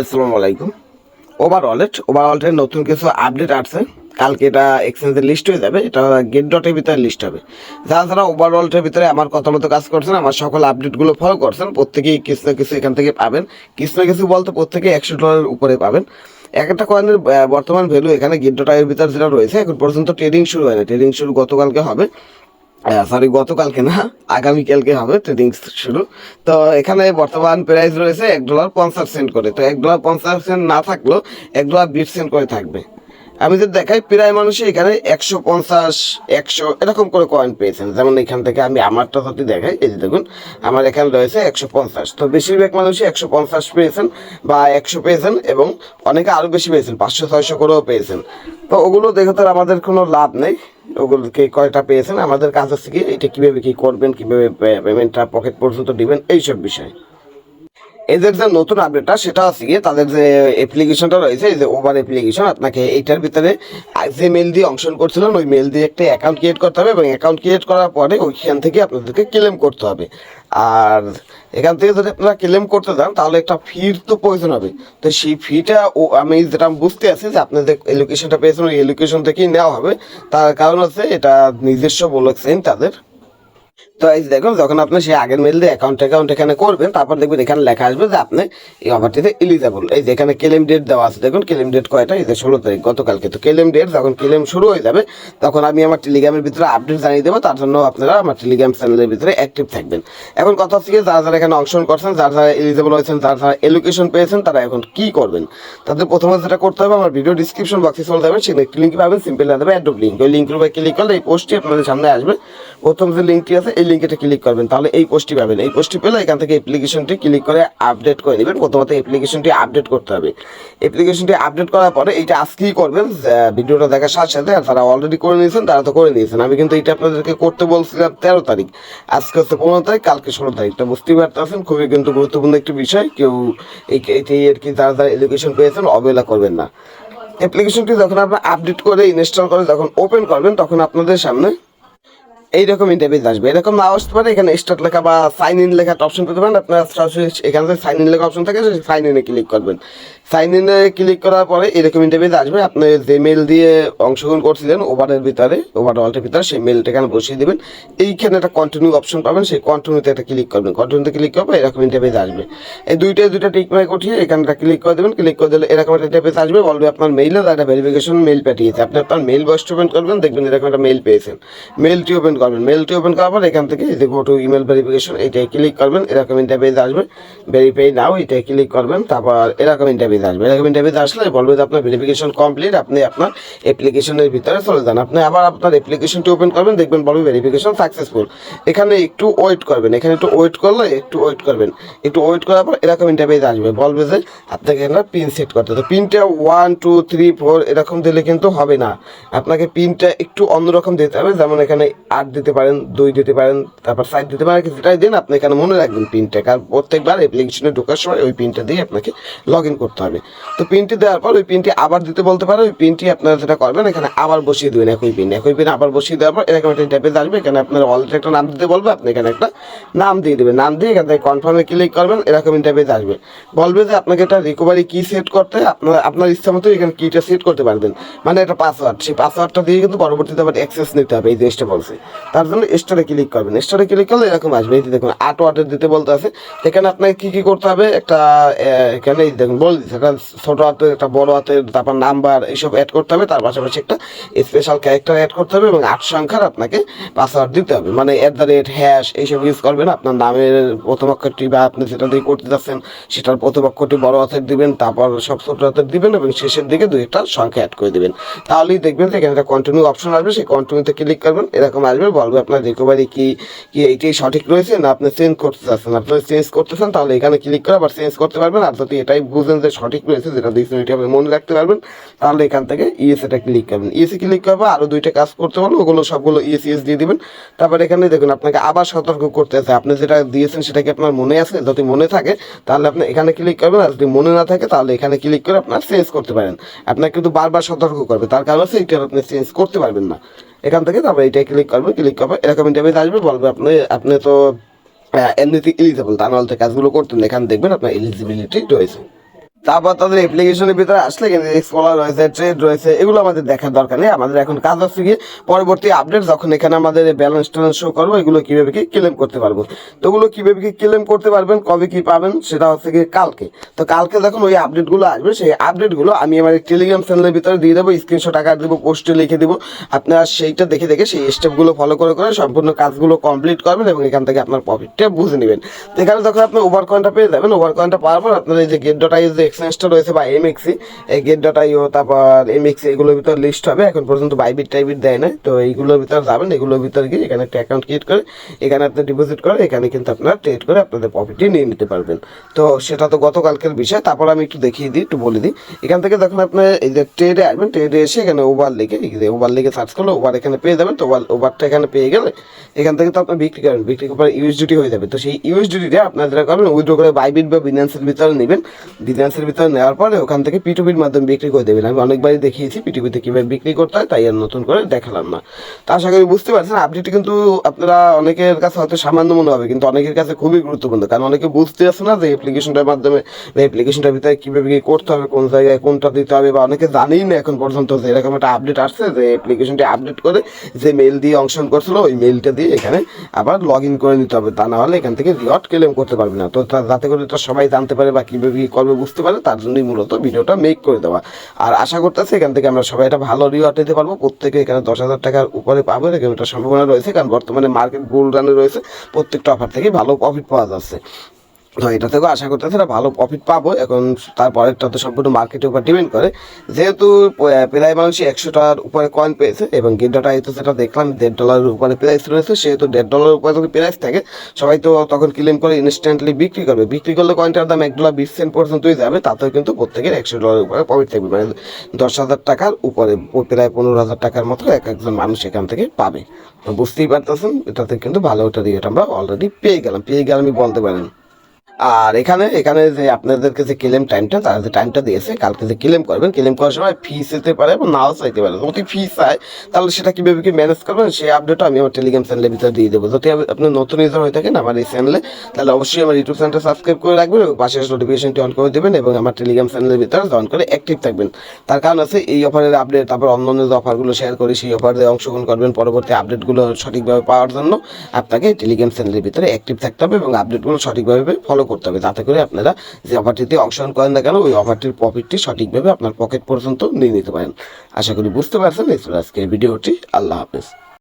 আসসালামু আলাইকুম। ওভারঅলেট ওভারঅলেটের নতুন কিছু আপডেট আসছে। কালকে এটা এক্সচেঞ্জের লিস্ট হয়ে যাবে, এটা গেট ডটের ভিতরে লিস্ট হবে। যারা যারা ওভারঅলেটের ভিতরে আমার কথা মতো কাজ করছেন, আমার সকল আপডেটগুলো ফলো করছেন, প্রত্যেকেই কিছু না কিছু এখান থেকে পাবেন। কিছু না কিছু বলতে প্রত্যেকে একশো ডলারের উপরে পাবেন। এক একটা কয়েনের বর্তমান ভ্যালু এখানে গেট ডটের ভিতরে যেটা রয়েছে, এখন পর্যন্ত ট্রেডিং শুরু হয়নি। ট্রেডিং শুরু গতকালকে হবে। সরি গতকালকে না, আগামীকালকে হবে ট্রেডিং শুরু। তো এখানে বর্তমান প্রাইস রয়েছে এক ডলার পঞ্চাশ সেন্ট করে। তো এক ডলার পঞ্চাশ সেন্ট না থাকলেও এক ডলার বিশ সেন্ট করে থাকবে। আমি যদি দেখাই, প্রায় মানুষই এখানে একশো পঞ্চাশ, একশো এরকম করে কয়েন পেয়েছেন। যেমন এখান থেকে আমি আমারটা যদি দেখাই, এই যে দেখুন, আমার এখানে রয়েছে একশো পঞ্চাশ। তো বেশিরভাগ মানুষই একশো পঞ্চাশ পেয়েছেন বা একশো পেয়েছেন এবং অনেকে আরও বেশি পেয়েছেন, পাঁচশো, ছয়শো করেও পেয়েছেন। তো ওগুলো দেখে তো আমাদের কোনো লাভ নেই। ওগুলোকে কয়টা পেয়েছেন? আমাদের কাজ হচ্ছে কি, এটা কীভাবে কী করবেন, কীভাবে পেমেন্টটা পকেট পর্যন্ত দিবেন, এইসব বিষয়। এদের যে নতুন আপডেটটা সেটা আছে গিয়ে তাদের যে অ্যাপ্লিকেশনটা রয়েছে, এই যে ওভার অ্যাপ্লিকেশন আপনাকে এইটার ভিতরে যে মেল দিয়ে অংশগ্রহণ করছিলেন, ওই মেল দিয়ে একটা অ্যাকাউন্ট ক্রিয়েট করতে হবে এবং অ্যাকাউন্ট ক্রিয়েট করার পরে ওইখান থেকে আপনাদেরকে ক্লেম করতে হবে। আর এখান থেকে যদি আপনারা ক্লেম করতে যান, তাহলে একটা ফির তো প্রয়োজন হবে। তো সেই ফিটা ও, আমি যেটা বুঝতে আছি যে আপনাদের এলোকেশনটা পেয়েছেন, ওই এলোকেশন থেকেই নেওয়া হবে। তার কারণ হচ্ছে এটা নিজস্ব বলেছেন তাদের। তো এই দেখুন, যখন আপনি সেই আগের মেল দিয়ে অ্যাকাউন্ট অ্যাকাউন্ট এখানে করবেন, তারপর দেখবেন এখানে লেখা আসবে যে আপনি এই অফারটিতে এলিজেবল এই যে এখানে ক্লেম ডেট দেওয়া আছে, দেখুন ক্লেম ডেট কয়টা? এই যে ষোলো তারিখ, গতকালকে। তো ক্লেম ডেট যখন ক্লেম শুরু হয়ে যাবে, তখন আমি আমার টেলিগ্রামের ভিতরে আপডেট জানিয়ে দেবো, তার জন্য আপনারা আমার টেলিগ্রাম চ্যানেলের ভিতরে অ্যাক্টিভ থাকবেন। এখন কথা হচ্ছে কি, যারা যারা এখানে অংশগ্রহণ করছেন, যারা যারা এলিজেবল হয়েছেন, যারা যারা এলোকেশন পেয়েছেন, তারা এখন কি করবেন? তাদের প্রথমে যেটা করতে হবে, আমার ভিডিও ডিসক্রিপশন বক্সে চলে যাবেন, সেখানে একটি লিঙ্ক পাবেন সিম্পল দেবে অ্যাডব লিঙ্ক ওই লিঙ্কের উপরে ক্লিক করলে এই পোস্টটি আপনাদের সামনে আসবে। প্রথম যে লিঙ্কটি আছে, এই লিঙ্কেটা ক্লিক করবেন, তাহলে এই পোস্টটি পাবেন। এই পোস্টটি পেলে এখান থেকে অ্যাপ্লিকেশনটি ক্লিক করে আপডেট করে নেবেন। প্রথমত অ্যাপ্লিকেশনটি আপডেট করতে হবে। অ্যাপ্লিকেশনটি আপডেট করার পরে এইটা আজকেই করবেন ভিডিওটা দেখার সাথে সাথে যারা অলরেডি করে নিয়েছেন, তারা তো করে নিয়েছেন। আমি কিন্তু এটা আপনাদেরকে করতে বলছিলাম তেরো তারিখ। আজকে হচ্ছে পনেরো তারিখ, কালকে ষোলো তারিখ। তো বুঝতেই পারতেছেন খুবই কিন্তু গুরুত্বপূর্ণ একটি বিষয়। কেউ এটাই আর কি যারা যারা এডুকেশন পেয়েছেন, অবহেলা করবেন না। অ্যাপ্লিকেশনটি যখন আপনার আপডেট করে ইনস্টল করে যখন ওপেন করবেন, তখন আপনাদের সামনে এইরকম ইন্টারভিউ আসবে। এরকম না আসতে পারে, এখানে স্টার্ট লেখা বা সাইন ইন লেখা অপশন পেতে পারেন। আপনার সরাসরি এখানে সাইন ইন লেখা অপশন থাকে সাইন ইনে ক্লিক করবেন। সাইন ইনে ক্লিক করার পরে এরকম ইন্টারভিউ আসবে। আপনি যে মেল দিয়ে অংশগ্রহণ করছিলেন ওভারের ভিতরে ওভার ওয়ালটের ভিতরে, সেই মেলটা এখানে বসিয়ে দেবেন। এইখানে একটা কন্টিনিউ অপশন পাবেন, সেই কন্টিনিউতে একটা ক্লিক করবেন। কন্টিনিউতে ক্লিক করবে, এরকম ইন্টারভিউ আসবে। এই দুইটা দুইটা টিক মার্ক উঠিয়ে এখানে একটা ক্লিক করে দেবেন। ক্লিক করে দিলে এরকম একটা ইন্টারভিউ আসবে। বলবে আপনার মেইলে একটা ভেরিফিকেশন মেল পাঠিয়েছে। আপনি আপনার মেল বক্সটি ওপেন করবেন, দেখবেন এরকম একটা মেল পেয়েছেন। মেলটি ওপেন করবেন। মেলটি ওপেন করার পর এখান থেকে যে গো টু ইমেল ভেরিফিকেশন এটাই ক্লিক করবেন। এরকম ইন্টারভিউ আসবে। ভেরিফাই নাও এটাই ক্লিক করবেন। তারপর এরকম ইন্টারভিউ আসবে। এরকম ইন্টারভিউ আসলে বলবে যে আপনার ভেরিফিকেশন কমপ্লিট আপনি আপনার অ্যাপ্লিকেশনের ভিতরে চলে যান। আপনি আবার আপনার অ্যাপ্লিকেশনটি ওপেন করবেন, দেখবেন বলবে ভেরিফিকেশন সাকসেসফুল এখানে একটু ওয়েট করবেন, এখানে একটু ওয়েট করলে একটু ওয়েট করবেন। একটু ওয়েট করার পর এরকম ইন্টারভিউ আসবে। বলবে যে আপনাকে এখানে পিন সেট করতে। তো পিনটা ওয়ান টু থ্রি ফোর এরকম দিলে কিন্তু হবে না। আপনাকে পিনটা একটু অন্যরকম দিতে হবে। যেমন এখানে আট দিতে পারেন, দুই দিতে পারেন, তারপর সাইড দিতে পারেন যেটাই দিন, আপনি এখানে মনে রাখবেন পিনটা কারণ প্রত্যেকবার অ্যাপ্লিকেশনে ঢোকার সময় ওই পিনটা দিয়ে আপনাকে লগ ইন করতে হবে। তো পিনটি দেওয়ার পর ওই পিনটি আবার দিতে বলতে পারে, ওই পিনটি আপনারা যেটা করবেন, এখানে আবার বসিয়ে দেবেন একই পিন একই পিন আবার বসিয়ে দেওয়ার পর এরকম একটা টাইপের আসবে, এখানে আপনার অলরেডি একটা নাম দিতে বলবে, আপনি এখানে একটা নাম দিয়ে দেবেন। নাম দিয়ে এখান কনফার্মে ক্লিক করবেন, এরকম ইন্টারভিউ আসবে। বলবে যে আপনাকে একটা রিকভারি কি সেট করতে আপনার আপনার ইচ্ছা মতো এখানে কিটা সেট করতে পারবেন। মানে একটা পাসওয়ার্ড সেই পাসওয়ার্ডটা দিয়ে কিন্তু পরবর্তীতে আবার অ্যাক্সেস নিতে হবে, এই জিনিসটা বলছে। তার জন্য স্টারে ক্লিক করবেন। স্টারে ক্লিক করলে এরকম আসবে। এই দেখুন আট ওয়াটের দিতে বলতে আছে। এখানে আপনাকে কি কি করতে হবে? একটা এখানে দেখুন, বল দিচ্ছে একটা ছোট হাতে, একটা বড় হাতে, তারপর নাম্বার এইসব অ্যাড করতে হবে। তার পাশাপাশি একটা স্পেশাল ক্যারেক্টার অ্যাড করতে হবে এবং আট সংখ্যার আপনাকে পাসওয়ার্ড দিতে হবে। মানে অ্যাট দ্য রেট হ্যাশ এইসব ইউজ করবেন, আপনার নামের প্রথম অক্ষরটি বা আপনি যেটা দিয়ে করতে যাচ্ছেন, সেটার প্রথম অক্ষরটি বড় হাতের দিবেন, তারপর সব ছোট হাতের দিবেন এবং শেষের দিকে দুই একটা সংখ্যা অ্যাড করে দিবেন। তাহলেই দেখবেন যে এখানে একটা কন্টিনিউ অপশন আসবে, সেই কন্টিনিউতে ক্লিক করবেন, এরকম আসবে, বলবে আপনার রিকভারি কি কি এইটাই সঠিক রয়েছে না আপনি চেঞ্জ করতে চাচ্ছেন। আপনি চেঞ্জ করতে চান, তাহলে এখানে ক্লিক করে আবার চেঞ্জ করতে পারবেন, আর যদি এটাই বুঝেন যে সঠিক রয়েছে, যেটা দিয়েছেন এটা আপনি মনে রাখতে পারবেন, তাহলে এখান থেকে ইএসএটা ক্লিক করবেন। ইএসএ ক্লিক করবে আরও দুইটা কাজ করতে পারব ওগুলো সবগুলো ইএসিএস দিয়ে দিবেন। তারপর এখানে দেখুন, আপনাকে আবার সতর্ক করতে আছে। আপনি যেটা দিয়েছেন সেটা কি আপনার মনে আছে? যদি মনে থাকে, তাহলে আপনি এখানে ক্লিক করবেন, আর যদি মনে না থাকে, তাহলে এখানে ক্লিক করে আপনার চেঞ্জ করতে পারেন। আপনাকে কিন্তু বারবার সতর্ক করবে, তার কারণ হচ্ছে এটা আপনি চেঞ্জ করতে পারবেন না। এখান থেকে তারপর এটা ক্লিক করবেন ক্লিক করবে এরকম ইন্টারভিউ আসবে, বলবে আপনি আপনি তো এমনিতে এলিজিবল তা নাহলে কাজগুলো করতেন এখানে দেখবেন আপনার এলিজিবিলিটি রয়েছে। তারপর তাদের অ্যাপ্লিকেশনের ভিতরে আসলে স্কলার রয়েছে ট্রেড রয়েছে, এগুলো আমাদের দেখার দরকার নেই। আমাদের এখন কাজ হচ্ছে কি পরবর্তী আপডেট যখন এখানে আমাদের ব্যালেন্স ট্যালেন্স শো করব, এগুলো কীভাবে কি ক্লেম করতে পারব। তো ওগুলো কীভাবে কি ক্লেম করতে পারবেন, কবে কি পাবেন, সেটা হচ্ছে গিয়ে কালকে। তো কালকে যখন ওই আপডেটগুলো আসবে, সেই আপডেটগুলো আমি আমার টেলিগ্রাম চ্যানেলের ভিতরে দিয়ে দেবো স্ক্রিনশট আকার দেবো পোস্টে লিখে দেবো। আপনারা সেইটা দেখে দেখে সেই স্টেপগুলো ফলো করে করে সম্পূর্ণ কাজগুলো কমপ্লিট করবেন এবং এখান থেকে আপনার প্রফিটটা বুঝে নেবেন। তো এখানে যখন আপনি ওভার কয়েনটা পেয়ে যাবেন ওভার কয়েনটা পাওয়ার পর আপনার এই যে গেট ডট আই এক্সচেঞ্জটা রয়েছে বা এমএক্সি এই গেট ডট আইও তারপর এমএক্সি এগুলোর ভিতর লিস্ট হবে। এখন পর্যন্ত বাইবিট টাইবিট দেয় না তো এইগুলোর ভিতর যাবেন, এগুলোর ভিতর গিয়ে এখানে একটা অ্যাকাউন্ট ক্রিয়েট করে, এখানে আপনি ডিপোজিট করে, এখানে কিন্তু আপনারা ট্রেড করে আপনাদের প্রফিটটি নিয়ে নিতে পারবেন। তো সেটা তো গতকালকের বিষয়, তারপর আমি একটু দেখিয়ে দিই, একটু বলে দিই। এখান থেকে যখন আপনি এই যে ট্রেডে আসবেন ট্রেডে এসে এখানে ওভার লিখে ওভার লিখে সার্চ করলে ওভার এখানে পেয়ে যাবেন। তো ওভার ওভারটা এখানে পেয়ে গেলে এখান থেকে তো আপনি বিক্রি করেন, বিক্রি করার ইউএসডিটি হয়ে যাবে। তো সেই ইউএসডিটিটা আপনারা করবেন উইথড্র করে বাইবিট বা বিনান্সের ভিতরে নেবেন। বিনান্সের ভিতরে নেওয়ার পরে ওখান থেকে পিটুপির মাধ্যমে বিক্রি করে দেবেন। আমি অনেকবারই দেখিয়েছি পিটুপিতে কীভাবে বিক্রি করতে হয়, তাই আর নতুন করে দেখালাম না। তা আশা করি বুঝতে পারছেন আপডেটটি কিন্তু আপনারা অনেকের কাছে হয়তো সামান্য মনে হবে, কিন্তু অনেকের কাছে খুবই গুরুত্বপূর্ণ। কারণ অনেকে বুঝতে আসে না যে অ্যাপ্লিকেশনটার মাধ্যমে অ্যাপ্লিকেশনটার ভিতরে কীভাবে কী করতে হবে, কোন জায়গায় কোনটা দিতে হবে, বা অনেকে জানেই না এখন পর্যন্ত যে এরকম একটা আপডেট আসছে, যে অ্যাপ্লিকেশনটি আপডেট করে যে মেল দিয়ে অংশগ্রহণ করছিল, ওই মেলটা দিয়ে এখানে আবার লগ ইন করে নিতে হবে। তা না হলে এখান থেকে রিওয়ার্ড ক্লেম করতে পারবে না। তো যাতে করে তো সবাই জানতে পারে বা কীভাবে কী করবে বুঝতে পারে তার জন্যই মূলত ভিডিওটা মেক করে দেওয়া। আর আশা করতেছি এখান থেকে আমরা সবাই একটা ভালো রিওয়ার্ড নিতে পারব। প্রত্যেকে এখানে দশ হাজার টাকার উপরে পাবো, এরকম একটা সম্ভাবনা রয়েছে, কারণ বর্তমানে মার্কেট গোল্ড রানে রয়েছে। প্রত্যেকটা অফার থেকে ভালো প্রফিট পাওয়া যাচ্ছে। তো এটা থেকেও আশা করতেছি একটা ভালো প্রফিট পাবো। এখন তারপরেরটা তো সম্পূর্ণ মার্কেটের উপর ডিপেন্ড করে। যেহেতু প্রায় মানুষই একশোটার উপরে কয়েন পেয়েছে এবং গেন্ডাটা তো যেটা দেখলাম, দেড় ডলারের উপরে প্রাইস রয়েছে। সেহেতু দেড় ডলারের উপরে যদি প্রাইস থাকে, সবাই তো তখন ক্লেম করে ইনস্ট্যান্টলি বিক্রি করবে। বিক্রি করলে কয়েনটার দাম এক ডলার বিশ সেন্ট পর্যন্তই যাবে। তাতেও কিন্তু প্রত্যেকের একশো ডলারের উপরে প্রফিট থাকবে। মানে দশ হাজার টাকার উপরে, প্রায় পনেরো হাজার টাকার মতো এক একজন মানুষ এখান থেকে পাবে। বুঝতেই পারতেছেন, এটাতে কিন্তু ভালো একটা রেট আমরা অলরেডি পেয়ে গেলাম। পেয়ে গেলামই বলতে পারেন আর এখানে এখানে যে আপনাদেরকে যে ক্লেম টাইমটা তারা যে টাইমটা দিয়েছে, কালকে যে ক্লেম করবেন ক্লেম করার সময় ফিস যেতে পারে এবং নাও চাইতে পারে। যদি ফিস চায়, তাহলে সেটা কীভাবে কি ম্যানেজ করবেন, সেই আপডেটটা আমি আমার টেলিগ্রাম চ্যানেলের ভিতরে দিয়ে দেবো। যদি আপ- আপনি নতুন ইউজার হয়ে থাকেন আমার এই চ্যানেলে তাহলে অবশ্যই আমার ইউটিউব চ্যানেলটা সাবস্ক্রাইব করে রাখবেন এবং পাশে নোটিফিকেশনটি অন করে দেবেন এবং আমার টেলিগ্রাম চ্যানেলের ভিতরে জয়েন করে অ্যাক্টিভ থাকবেন। তার কারণ আছে, এই অফারের আপডেট তারপর অন্য অন্য যে অফারগুলো শেয়ার করি, সেই অফারে অংশগ্রহণ করবেন, পরবর্তী আপডেটগুলো সঠিকভাবে পাওয়ার জন্য। আপনাকে টেলিগ্রাম চ্যানেলের ভিতরে অ্যাক্টিভ থাকতে হবে এবং আপডেটগুলো সঠিকভাবে ফলো করতে হবে। যাতে করে আপনারা যে অফারটিতে অংশগ্রহণ করেন না কেন, ওই অফারটির প্রফিটটি সঠিকভাবে আপনার পকেট পর্যন্ত নিয়ে নিতে পারেন। আশা করি বুঝতে পারছেন এই আজকের ভিডিওটি। আল্লাহ হাফেজ।